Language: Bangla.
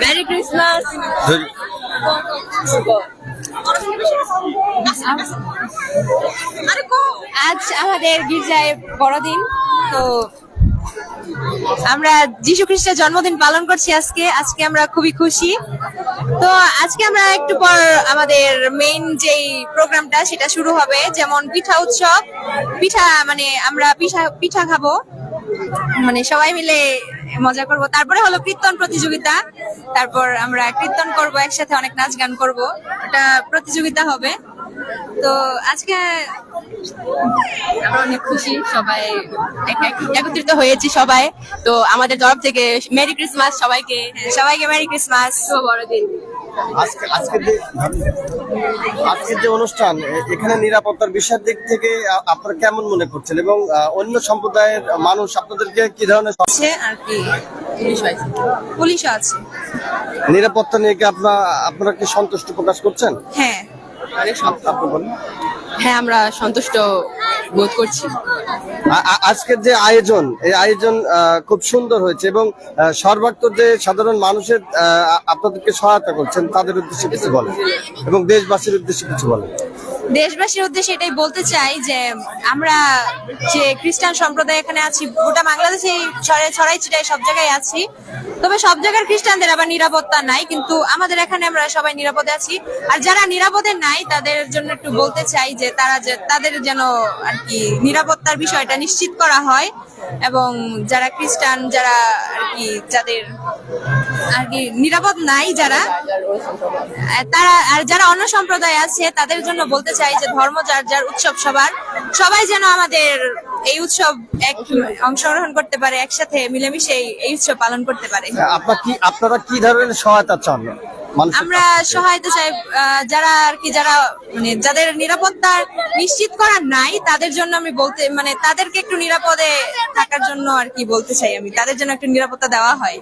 মেরি ক্রিসমাস আজ আমাদের গির্জায় বড়দিন তো আমরা যিশু খ্রিস্টের জন্মদিন পালন করছি আজকে। আজকে আমরা খুবই খুশি। তো আজকে আমরা একটু পর আমাদের মেইন যেই প্রোগ্রামটা সেটা শুরু হবে যেমন পিঠা উৎসব। পিঠা মানে আমরা পিঠা পিঠা খাব। মানে সবাই মিলে মজা করব। তারপরে হলো কীর্তন প্রতিযোগিতা। তারপর আমরা কীর্তন করব, একসাথে অনেক নাচ গান করব। এটা প্রতিযোগিতা হবে। তো আজকে আমরা অনেক খুশি, সবাই এক- এক- একত্রিত হয়েছি সবাই। তো আমাদের তরফ থেকে মেরি ক্রিসমাস সবাইকে। সবাইকে মেরি ক্রিসমাস বড়দিন। আজকে আজকে যে আজকের যে অনুষ্ঠান এখানে নিরাপত্তার বিষয়ের দিক থেকে আপনারা কেমন মনে করছেন? এবং অন্য সম্প্রদায়ের মানুষ আপনাদেরকে কি ধরনের আর কি পুলিশ আছে। নিরাপত্তা নিয়ে কি আপনার আপনারা কি সন্তুষ্ট প্রকাশ করছেন? হ্যাঁ। আপনি হ্যাঁ আমরা সন্তুষ্ট বোধ করছি। আজকের যে আয়োজন এই আয়োজন খুব সুন্দর হয়েছে এবং আহ, সর্বাত্ম যে সাধারণ মানুষের আপনাদেরকে সহায়তা করছেন তাদের উদ্দেশ্যে কিছু বলেন এবং দেশবাসীর উদ্দেশ্যে কিছু বলেন। দেশবাসীর উদ্দেশ্যে এটাই বলতে চাই যে আমরা যে খ্রিস্টান সম্প্রদায় এখানে আছি গোটা বাংলাদেশে ছড়াই ছড়াই ছিটাই সব জায়গায় আছি। তবে সব জায়গার খ্রিস্টানদের আবার নিরাপত্তা নাই, কিন্তু আমাদের এখানে আমরা সবাই নিরাপদে আছি। আর যারা নিরাপদে নাই, তাদের জন্য একটু বলতে চাই যে তারা যে তাদের যেন আর কি নিরাপত্তার বিষয়টা নিশ্চিত করা হয় এবং যারা খ্রিস্টান, যারা আর কি যাদের আর কি নিরাপদ নাই যারা তারা আর যারা অন্য সম্প্রদায় আছে, তাদের জন্য বলতে চাই যে ধর্ম যার যার উৎসব সবার, সবাই যেন আমাদের এই উৎসব এক অংশগ্রহণ করতে পারে একসাথে মিলেমিশে এই- উৎসব পালন করতে পারে। আপনার কি আপনারা কি ধরনের সহায়তা চান আমরা সহায়তা চাই যারা আর কি যারা মানে যাদের নিরাপত্তা নিশ্চিত করা নাই তাদের জন্য আমি বলতে মানে তাদেরকে একটু নিরাপদে থাকার জন্য আর কি বলতে চাই আমি। তাদের জন্য একটু নিরাপত্তা দেওয়া হয়।